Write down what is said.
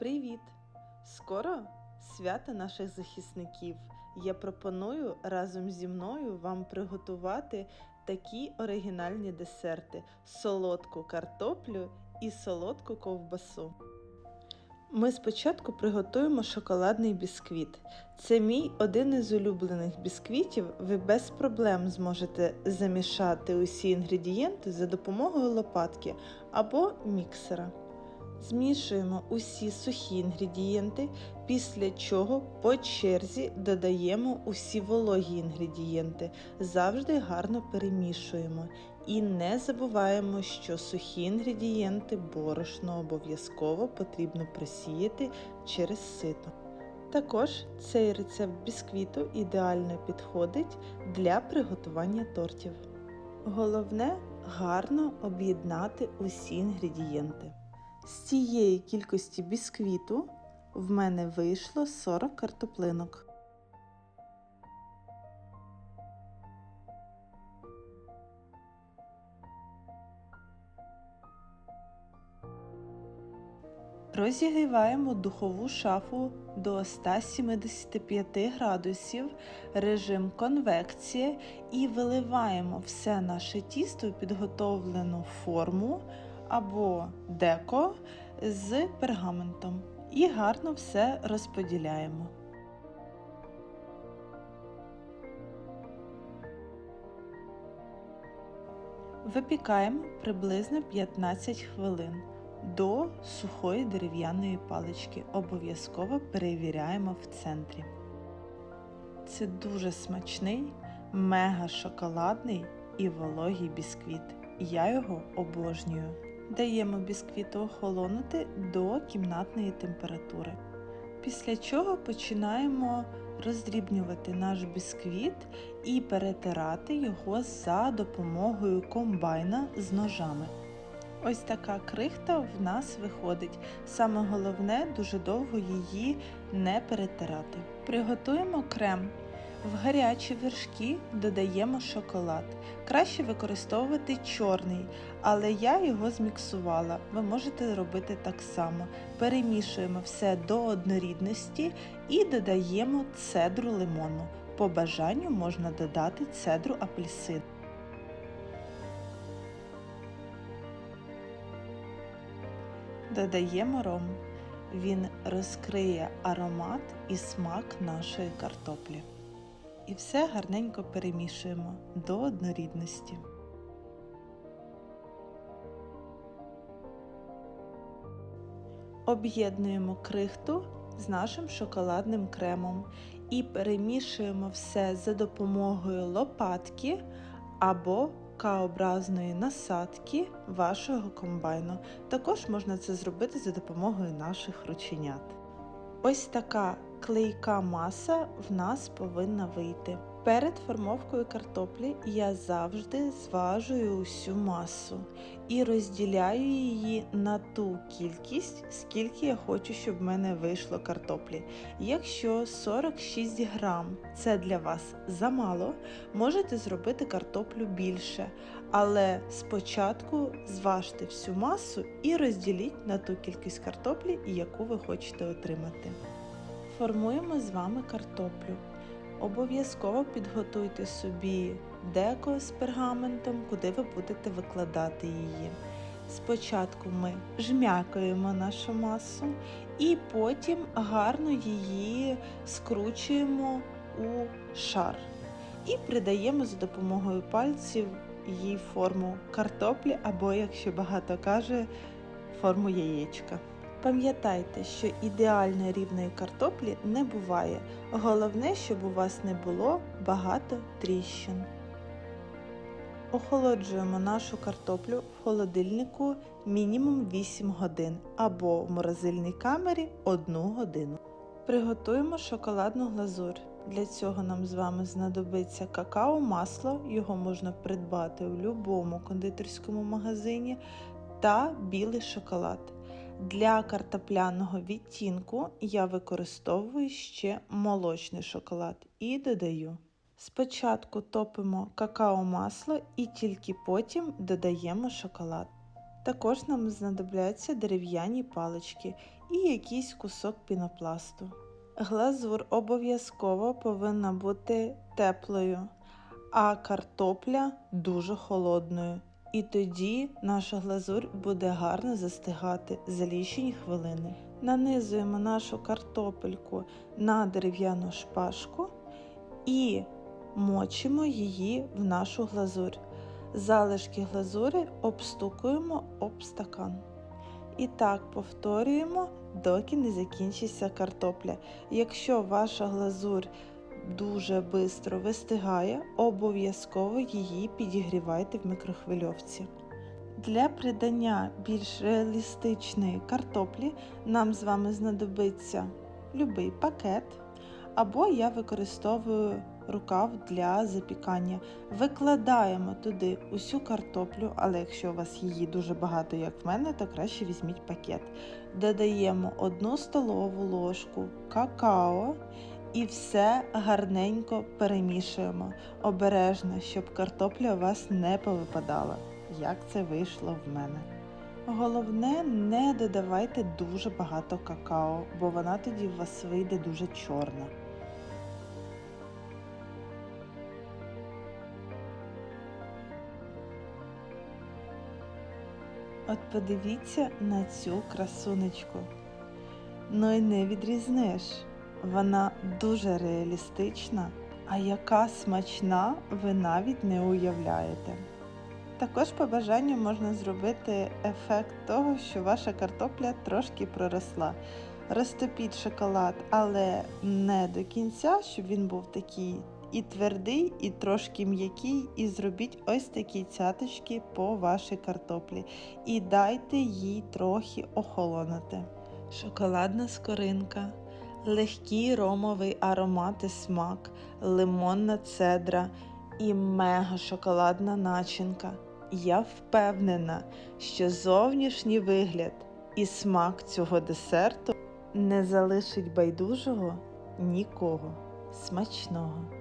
Привіт! Скоро свято наших захисників. Я пропоную разом зі мною вам приготувати такі оригінальні десерти: солодку картоплю і солодку ковбасу. Ми спочатку приготуємо шоколадний бісквіт. Це мій один із улюблених бісквітів. Ви без проблем зможете замішати усі інгредієнти за допомогою лопатки або міксера. Змішуємо усі сухі інгредієнти, після чого по черзі додаємо усі вологі інгредієнти. Завжди гарно перемішуємо. І не забуваємо, що сухі інгредієнти борошно обов'язково потрібно просіяти через сито. Також цей рецепт бісквіту ідеально підходить для приготування тортів. Головне гарно об'єднати усі інгредієнти. З цієї кількості бісквіту в мене вийшло 40 картоплинок. Розігріваємо духову шафу до 175 градусів, режим конвекція і виливаємо все наше тісто у підготовлену форму або деко з пергаментом і гарно все розподіляємо. Випікаємо приблизно 15 хвилин до сухої дерев'яної палички. Обов'язково перевіряємо в центрі. Це дуже смачний, мега шоколадний і вологий бісквіт. Я його обожнюю. Даємо бісквіту охолонути до кімнатної температури. Після чого починаємо роздрібнювати наш бісквіт і перетирати його за допомогою комбайна з ножами. Ось така крихта в нас виходить. Саме головне дуже довго її не перетирати. Приготуємо крем. В гарячі вершки додаємо шоколад. Краще використовувати чорний, але я його зміксувала. Ви можете робити так само. Перемішуємо все до однорідності і додаємо цедру лимону. По бажанню можна додати цедру апельсин. Додаємо ром. Він розкриє аромат і смак нашої картоплі. І все гарненько перемішуємо до однорідності. Об'єднуємо крихту з нашим шоколадним кремом і перемішуємо все за допомогою лопатки або К-образної насадки вашого комбайну. Також можна це зробити за допомогою наших рученят. Ось така клейка маса в нас повинна вийти. Перед формовкою картоплі я завжди зважую усю масу і розділяю її на ту кількість, скільки я хочу, щоб в мене вийшло картоплі. Якщо 46 грам це для вас замало, можете зробити картоплю більше. Але спочатку зважте всю масу і розділіть на ту кількість картоплі, яку ви хочете отримати. Формуємо з вами картоплю. Обов'язково підготуйте собі деко з пергаментом, куди ви будете викладати її. Спочатку ми жмякаємо нашу масу і потім гарно її скручуємо у шар і придаємо за допомогою пальців їй форму картоплі або, якщо багато каже, форму яєчка. Пам'ятайте, що ідеально рівної картоплі не буває. Головне, щоб у вас не було багато тріщин. Охолоджуємо нашу картоплю в холодильнику мінімум 8 годин або в морозильній камері 1 годину. Приготуємо шоколадну глазурь. Для цього нам з вами знадобиться какао-масло, його можна придбати у будь-якому кондитерському магазині, та білий шоколад. Для картопляного відтінку я використовую ще молочний шоколад і додаю. Спочатку топимо какао-масло і тільки потім додаємо шоколад. Також нам знадобляться дерев'яні палички і якийсь кусок пінопласту. Глазур обов'язково повинна бути теплою, а картопля дуже холодною. І тоді наша глазурь буде гарно застигати за лічені хвилини. Нанизуємо нашу картопельку на дерев'яну шпажку і мочимо її в нашу глазурь. Залишки глазурі обстукуємо об стакан. І так повторюємо, доки не закінчиться картопля. Якщо ваша глазурь дуже швидко вистигає, обов'язково її підігрівайте в мікрохвильовці. Для придання більш реалістичної картоплі нам з вами знадобиться любий пакет, або я використовую рукав для запікання. Викладаємо туди усю картоплю, але якщо у вас її дуже багато, як в мене, то краще візьміть пакет. Додаємо 1 столову ложку какао і все гарненько перемішуємо. Обережно, щоб картопля у вас не повипадала, як це вийшло в мене. Головне, не додавайте дуже багато какао, бо вона тоді у вас вийде дуже чорна. От подивіться на цю красунечку. Ну і не відрізниш. Вона дуже реалістична, а яка смачна, ви навіть не уявляєте. Також по бажанню можна зробити ефект того, що ваша картопля трошки проросла. Розтопіть шоколад, але не до кінця, щоб він був такий і твердий, і трошки м'який, і зробіть ось такі цяточки по вашій картоплі. І дайте їй трохи охолонути. Шоколадна скоринка, легкий ромовий аромат і смак, лимонна цедра і мега шоколадна начинка. Я впевнена, що зовнішній вигляд і смак цього десерту не залишить байдужого нікого. Смачного!